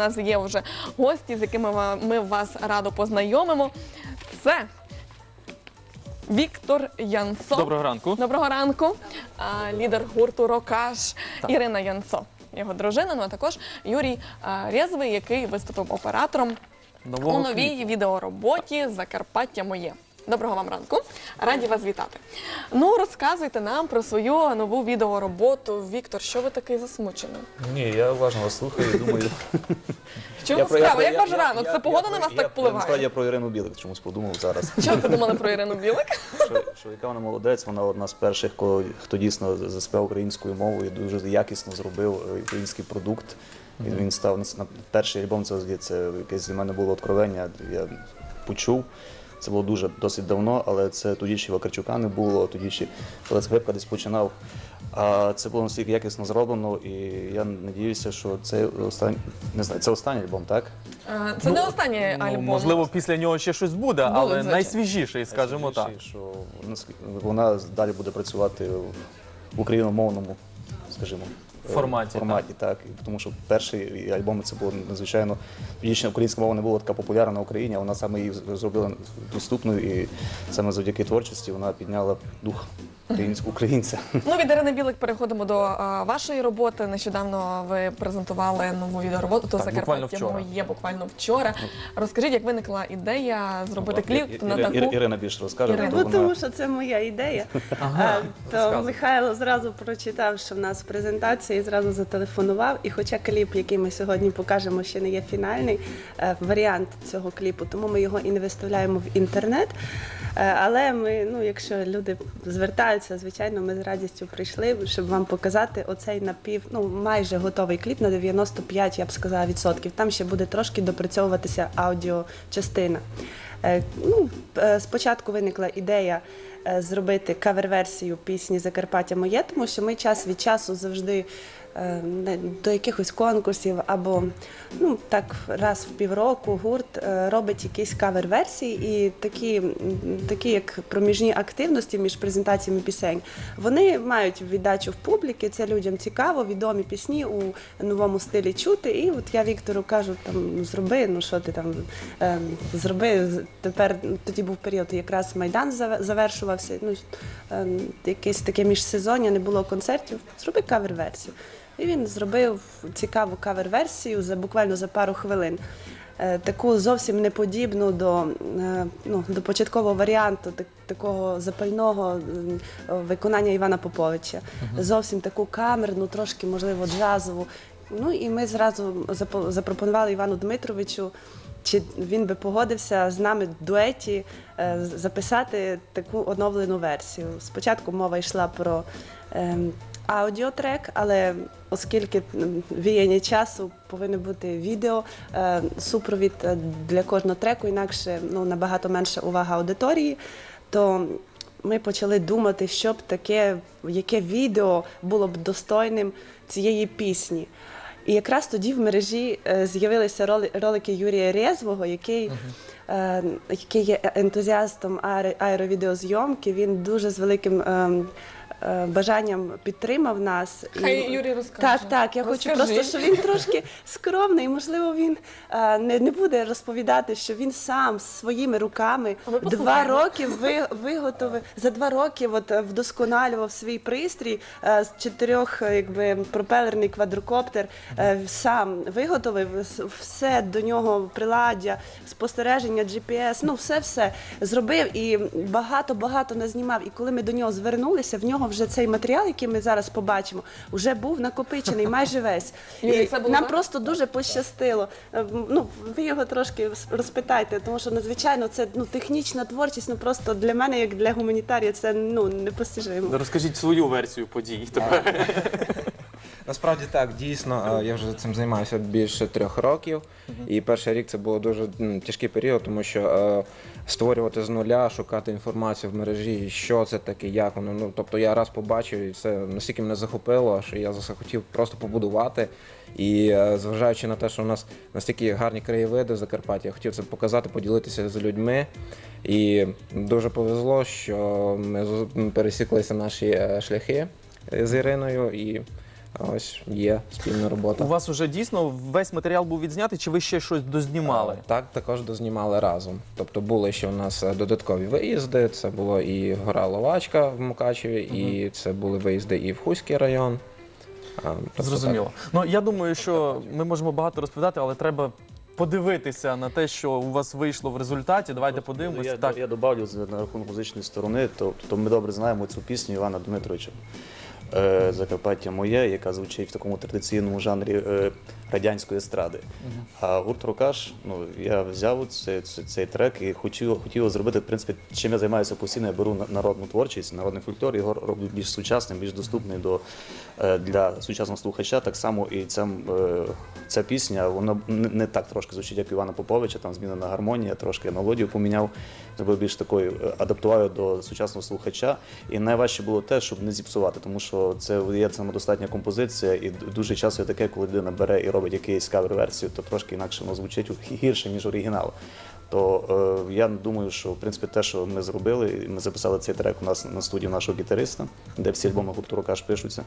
У нас є вже гості, з якими ми вас радо познайомимо. Це Віктор Янцо. Доброго ранку. Доброго ранку. А, Лідер гурту Рокаш Ірина Янцо. Його дружина, ну а також Юрій Резвий, який виступив оператором Нового у новій кліпу. відеороботі Закарпаття моє. Доброго вам ранку. Раді вас вітати. Ну, розказуйте нам про свою нову відеороботу. Віктор, що ви такий засмучений? Ні, я уважно вас слухаю і думаю. В чому справа? Як ваш ранок? Це погода на вас так Насправді впливає? я про Ірину Білик чомусь подумав зараз. Що ви подумали про Ірину Білик? Що, що яка вона молодець, вона одна з перших, кого- хто дійсно заспівав українською мовою, дуже якісно зробив е, український продукт. І він став на на перший альбом. Це здається, якесь для мене було откровення. Я почув. Це було дуже досить давно, але це тоді ще Вакарчука не було, тоді ще коли Скрипка десь починав. А це було настільки якісно зроблено, і я надіюся, що це останній не знаю, це останній альбом, так? Е, Це не останній Ну, альбом. можливо, після нього ще щось буде, але звичайно. найсвіжіший, скажімо так. Найсвіжіший, Що вона далі буде працювати в україномовному, скажімо, Форматі, форматі так. І Тому що перший альбом це було надзвичайно тоді українська мова не була така популярна на Україні, а вона саме її зробила доступною, і саме завдяки творчості вона підняла дух українця. Ну, від Ірини Білик переходимо до е, вашої роботи. Нещодавно ви презентували нову відеороботу «То Так, буквально Закарпаття моє буквально вчора. Розкажіть, як виникла ідея зробити кліп на таку. Ірина більше розкаже, Ірина. то Ну, вона тому що це моя ідея. Ага, А, то розказуй. Михайло зразу прочитав, що в нас презентація, і зразу зателефонував. І хоча кліп, який ми сьогодні покажемо, ще не є фінальний е, варіант цього кліпу, тому ми його і не виставляємо в інтернет. Е, Але ми, ну, якщо люди звертаються, звичайно, ми з радістю прийшли, щоб вам показати оцей напів, ну майже готовий кліп на 95, я б сказала, відсотків. Там ще буде трошки допрацьовуватися аудіочастина. Е, Ну, е, спочатку виникла ідея зробити кавер-версію пісні Закарпаття моє, тому що ми час від часу завжди е, до якихось конкурсів або ну так раз в півроку гурт е, робить якісь кавер-версії, і такі, такі як проміжні активності між презентаціями пісень, вони мають віддачу в публіки. Це людям цікаво, відомі пісні у новому стилі чути. І от я Віктору кажу, там зроби, ну що ти там е, зроби. Тепер тоді був період, якраз майдан заве- завершувався. Ну е, якесь таке міжсезоння, не було концертів. Зроби кавер-версію. І він зробив цікаву кавер-версію за буквально за пару хвилин. Е, Таку зовсім не подібну до, е, ну, до початкового варіанту так- такого запального виконання Івана Поповича. Зовсім таку камерну, трошки, можливо, джазову. Ну і ми зразу запропонували Івану Дмитровичу, чи він би погодився з нами в дуеті е, записати таку оновлену версію. Спочатку мова йшла про ем, аудіотрек, але оскільки віяння часу повинно бути відео, е, супровід е, для кожного треку, інакше ну, набагато менша увага аудиторії, то ми почали думати, що б таке, яке відео було б достойним цієї пісні. І якраз тоді в мережі е, з'явилися роли, ролики Юрія Резвого, який, е, який є ентузіастом аеро- аеровідеозйомки. Він дуже з великим ем, е, бажанням підтримав нас. Хай Юрій розкаже. Так, так. Я хочу Розкажи. просто, що він трошки скромний. Можливо, він е, не, не буде розповідати, що він сам своїми руками А ми два послухаємо. роки ви, виготовив за два роки. От е, вдосконалював свій пристрій е, з чотирьох, е, якби пропелерний квадрокоптер. е, Сам виготовив с- все до нього приладдя, спостереження, GPS, ну все все зробив і багато багато назнімав. І коли ми до нього звернулися, в нього вже цей матеріал, який ми зараз побачимо, вже був накопичений майже весь. І це було нам так? просто дуже пощастило. Е, Ну ви його трошки розпитайте, тому що надзвичайно це ну технічна творчість. Ну просто для мене, як для гуманітарія, це ну непостижимо. Розкажіть свою версію подій тепер. Насправді так, дійсно, е, я вже цим займаюся більше трьох років. І перший рік це було дуже м, тяжкий період, тому що е, створювати з нуля, шукати інформацію в мережі, що це таке, як воно. Ну тобто я раз побачив, і це настільки мене захопило, що я захотів просто побудувати. І е, зважаючи на те, що у нас настільки гарні краєвиди в Закарпатті, я хотів це показати, поділитися з людьми. І дуже повезло, що ми пересіклися наші е, шляхи з Іриною. І ось є спільна робота. У вас вже дійсно весь матеріал був відзнятий, чи ви ще щось дознімали? А, Так, також дознімали разом. Тобто були ще у нас е, додаткові виїзди. Це було і гора Ловачка в Мукачеві, і це були виїзди і в Хуський район. А, тобто Зрозуміло. Ну я думаю, що ми можемо багато розповідати, але треба подивитися на те, що у вас вийшло в результаті. Давайте подивимось. Я, так. я добавлю з- на рахунок музичної сторони, то, то ми добре знаємо цю пісню Івана Дмитровича. Е, Закарпаття моє, яка звучить в такому традиційному жанрі е, радянської естради. А гурт Рокаш, ну я взяв цей, цей, цей трек і хотів, хотів зробити, в принципі, чим я займаюся постійно, я беру народну творчість, народний фольклор, його роблю більш сучасним, більш доступним до, е, для сучасного слухача. Так само і ця, е, ця пісня, вона не, не так трошки звучить, як Івана Поповича, там змінена гармонія, трошки мелодію поміняв, зробив більш такою, е, адаптував до сучасного слухача. І найважче було те, щоб не зіпсувати, тому що це є самодостатня композиція, і дуже часто є таке, коли людина бере і робить якийсь кавер-версію, то трошки інакше воно звучить гірше, ніж оригінал. То е, я думаю, що в принципі те, що ми зробили, ми записали цей трек у нас на студії нашого гітариста, де всі альбоми гурту Рокаш пишуться.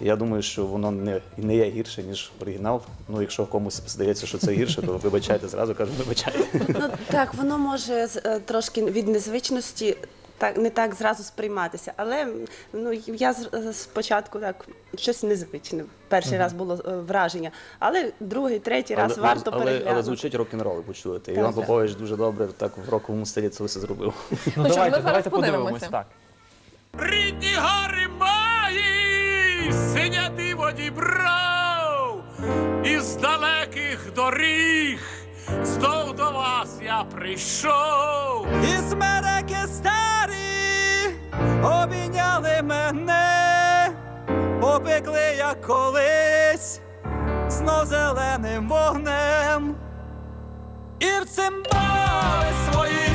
Я думаю, що воно не, не є гірше, ніж оригінал. Ну, якщо комусь здається, що це гірше, то вибачайте зразу, кажу, вибачайте. Ну так, воно може е, трошки від незвичності. Так не так зразу сприйматися, але ну я з- спочатку так щось незвичне. Перший раз було е, враження, але другий, третій раз варто але, переглянути. але звучить рок-н-рол, почуєте. Іван так. Попович дуже добре так в роковому стилі це все зробив. Ну, Ну що, давайте, давайте подивимося. подивимось. Так. Рідні гори мої, синя диво дібров, із далеких доріг, знов до вас я прийшов. І смереки старі обійняли мене, попекли як колись, знов зеленим вогнем. І в цимбали свої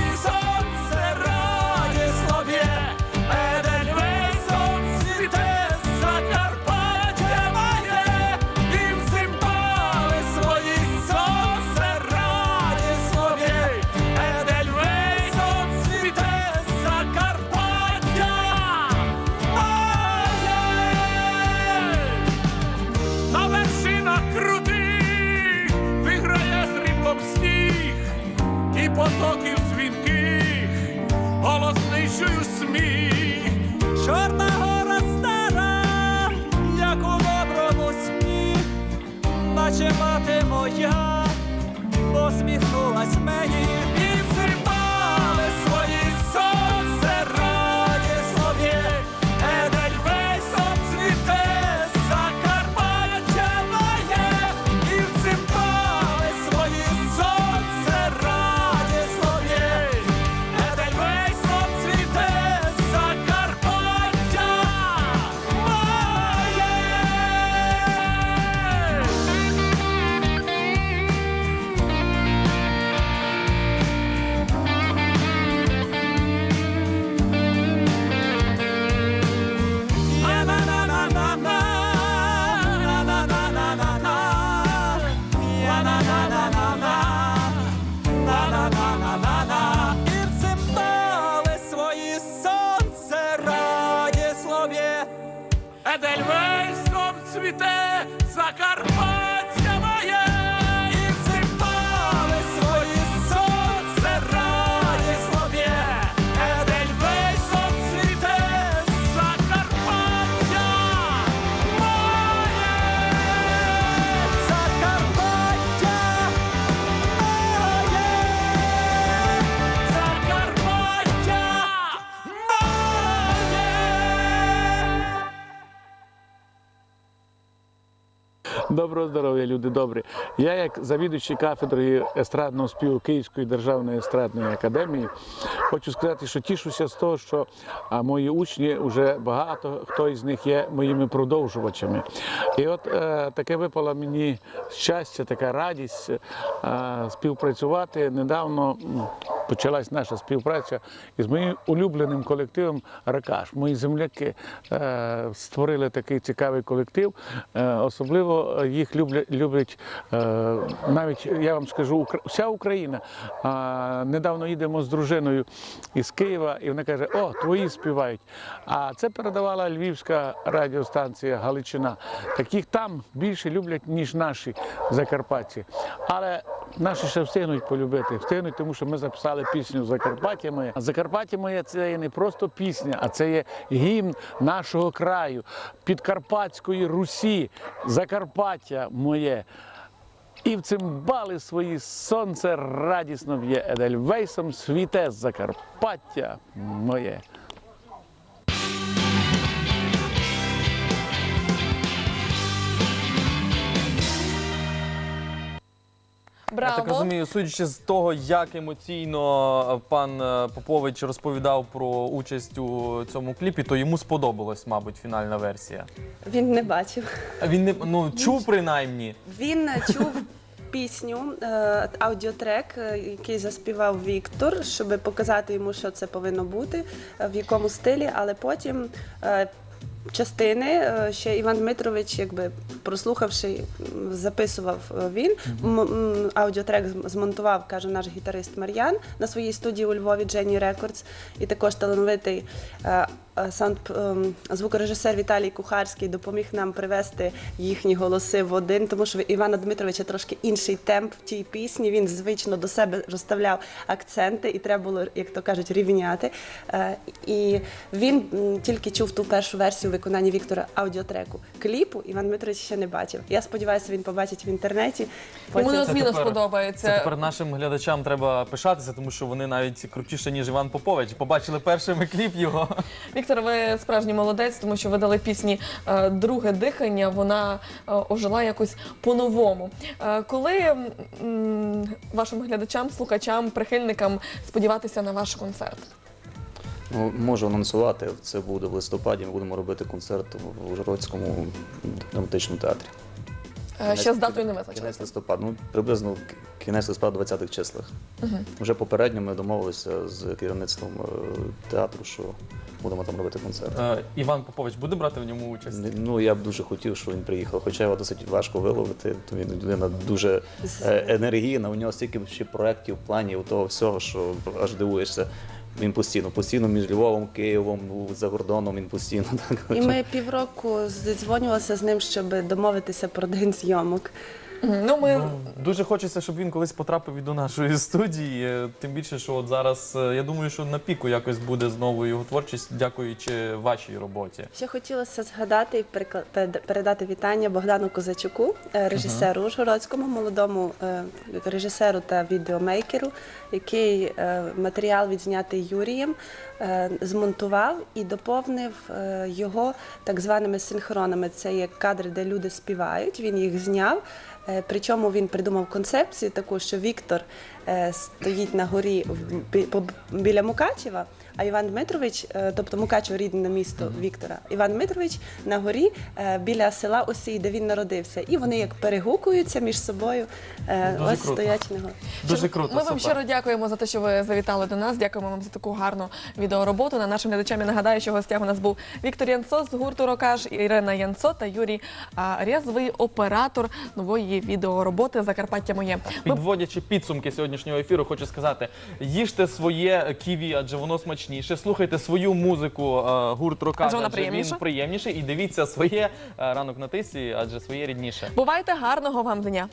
Доброго здоров'я, люди добрі. Я, як завідуючий кафедрою естрадного співу Київської державної естрадної академії, хочу сказати, що тішуся з того, що мої учні вже багато хто із них є моїми продовжувачами. І от е, таке випало мені щастя, така радість е, співпрацювати недавно. почалась наша співпраця із моїм улюбленим колективом Ракаш. Мої земляки е, створили такий цікавий колектив. Е, особливо їх люблять, люблять е, навіть я вам скажу, вся Україна. Недавно їдемо з дружиною із Києва, і вона каже: О, твої співають. А це передавала львівська радіостанція Галичина. Таких там більше люблять, ніж наші закарпатці. Але наші ще встигнуть полюбити, встигнуть, тому що ми записали пісню Закарпаття моє. Закарпаття моє це є не просто пісня, а це є гімн нашого краю, Підкарпатської Русі, Закарпаття моє. І в цимбали свої сонце радісно б'є Едельвейсом світе Закарпаття моє. Я так розумію, судячи з того, як емоційно пан е, Попович розповідав про участь у цьому кліпі, то йому сподобалась, мабуть, фінальна версія. Він не бачив. Він не ну чув принаймні. Він чув пісню, е, аудіотрек, е, який заспівав Віктор, щоб показати йому, що це повинно бути, в якому стилі, але потім. Частини е, ще Іван Дмитрович, якби прослухавши, записував е, він. М- Аудіотрек змонтував, каже наш гітарист Мар'ян на своїй студії у Львові Дженні Рекордс. І також талановитий е, саунд ем, звукорежисер Віталій Кухарський допоміг нам привести їхні голоси в один, тому що в Івана Дмитровича трошки інший темп в тій пісні. Він звично до себе розставляв акценти, і треба було, як то кажуть, рівняти. Е, І він тільки чув ту першу версію виконання Віктора аудіотреку. Кліпу Іван Дмитрович ще не бачив. Я сподіваюся, він побачить в інтернеті. Йому Потім- сподобається. Це тепер нашим глядачам треба пишатися, тому що вони навіть крутіше, ніж Іван Попович. Побачили першими кліп його. Віктор, ви справжній молодець, тому що ви дали пісні е, друге дихання. Вона е, ожила якось по-новому. Е, коли м, вашим глядачам, слухачам, прихильникам сподіватися на ваш концерт? Ну, можу анонсувати, це буде в листопаді. Ми будемо робити концерт в Ужгородському драматичному театрі. Ще з датою не Кінець визначилися. листопада, ну приблизно кінець листопада 20-х числах. Вже попередньо ми домовилися з керівництвом театру, що будемо там робити концерт. Е, Іван Попович буде брати в ньому участь? Ну я б дуже хотів, щоб він приїхав, хоча його досить важко виловити. То він людина дуже е, енергійна. У нього стільки ще проєктів, планів, того всього, що аж дивуєшся. Він постійно, постійно між Львовом, Києвом, за кордоном, він постійно так. І ми півроку зідзвонювалися з ним, щоб домовитися про день зйомок. Ну, ми Ну, дуже хочеться, щоб він колись потрапив і до нашої студії. е, Тим більше, що от зараз е, я думаю, що на піку якось буде знову його творчість, дякуючи вашій роботі. Ще хотілося згадати і перекла- перед- передати вітання Богдану Козачуку, е, режисеру Ужгородському, молодому е, режисеру та відеомейкеру, який е, матеріал відзнятий Юрієм е, змонтував і доповнив е, його так званими синхронами. Це є кадри, де люди співають. Він їх зняв. Е, Причому він придумав концепцію таку, що Віктор стоїть на горі біля Мукачева, а Іван Дмитрович, е, тобто Мукачево рідне місто Віктора, Іван Дмитрович на горі е, біля села Осій, де він народився. І вони як перегукуються між собою. е, Дуже Ось круто. стоять на горі. Дуже круто. Ми вам щиро дякуємо за те, що ви завітали до нас. Дякуємо вам за таку гарну відеороботу. На нашим глядачам я нагадаю, що гостях у нас був Віктор Янцо з гурту Рокаж, Ірина Янцо та Юрій Рязвий, оператор нової відеороботи Закарпаття моє. Підводячи підсумки сьогоднішнього ефіру, хочу сказати: їжте своє ківі, адже воно смачніше. Слухайте свою музику е, гурт рока, Адже вона він приємніший. І дивіться своє е, ранок на тисі, адже своє рідніше. бувайте гарного вам дня.